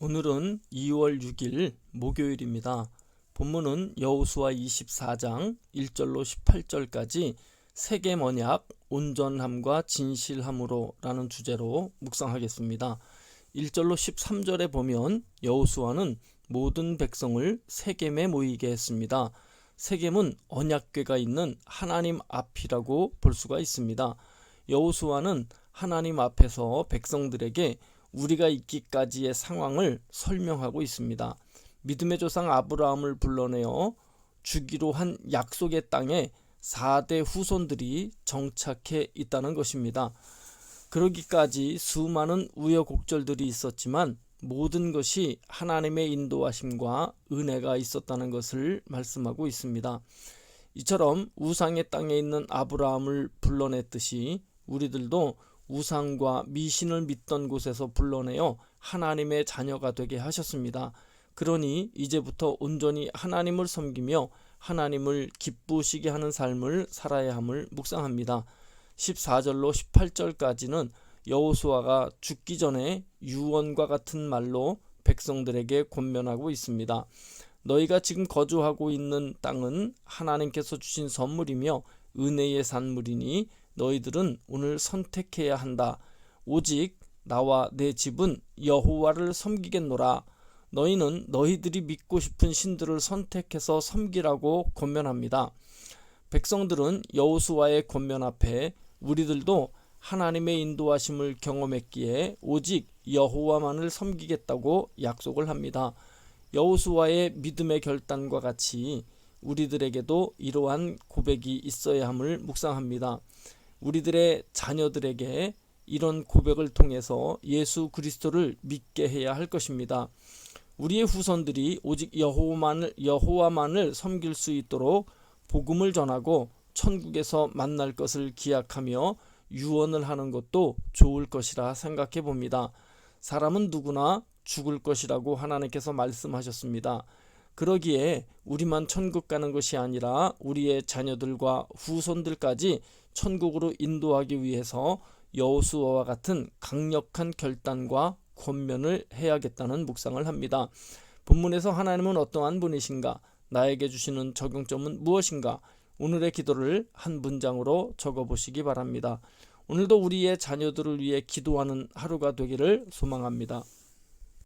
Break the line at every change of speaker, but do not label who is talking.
오늘은 2월 6일 목요일입니다. 본문은 여호수아 24장 1절로 18절까지 세계 언약 온전함과 진실함으로 라는 주제로 묵상하겠습니다. 1절로 13절에 보면 여호수아는 모든 백성을 세겜에 모이게 했습니다. 세겜은 언약궤가 있는 하나님 앞이라고 볼 수가 있습니다. 여호수아는 하나님 앞에서 백성들에게 우리가 있기까지의 상황을 설명하고 있습니다. 믿음의 조상 아브라함을 불러내어 주기로 한 약속의 땅에 4대 후손들이 정착해 있다는 것입니다. 그러기까지 수많은 우여곡절들이 있었지만 모든 것이 하나님의 인도하심과 은혜가 있었다는 것을 말씀하고 있습니다. 이처럼 우상의 땅에 있는 아브라함을 불러냈듯이 우리들도 우상과 미신을 믿던 곳에서 불러내어 하나님의 자녀가 되게 하셨습니다. 그러니 이제부터 온전히 하나님을 섬기며 하나님을 기쁘시게 하는 삶을 살아야 함을 묵상합니다. 14절로 18절까지는 여호수아가 죽기 전에 유언과 같은 말로 백성들에게 권면하고 있습니다. 너희가 지금 거주하고 있는 땅은 하나님께서 주신 선물이며 은혜의 산물이니 너희들은 오늘 선택해야 한다. 오직 나와 내 집은 여호와를 섬기겠노라. 너희는 너희들이 믿고 싶은 신들을 선택해서 섬기라고 권면합니다. 백성들은 여호수아의 권면 앞에 우리들도 하나님의 인도하심을 경험했기에 오직 여호와만을 섬기겠다고 약속을 합니다. 여호수아의 믿음의 결단과 같이 우리들에게도 이러한 고백이 있어야 함을 묵상합니다. 우리들의 자녀들에게 이런 고백을 통해서 예수 그리스도를 믿게 해야 할 것입니다. 우리의 후손들이 오직 여호와만을 여호와만을 섬길 수 있도록 복음을 전하고 천국에서 만날 것을 기약하며 유언을 하는 것도 좋을 것이라 생각해 봅니다. 사람은 누구나 죽을 것이라고 하나님께서 말씀하셨습니다. 그러기에 우리만 천국 가는 것이 아니라 우리의 자녀들과 후손들까지 천국으로 인도하기 위해서 여호수아와 같은 강력한 결단과 권면을 해야겠다는 묵상을 합니다. 본문에서 하나님은 어떠한 분이신가? 나에게 주시는 적용점은 무엇인가? 오늘의 기도를 한 문장으로 적어 보시기 바랍니다. 오늘도 우리의 자녀들을 위해 기도하는 하루가 되기를 소망합니다.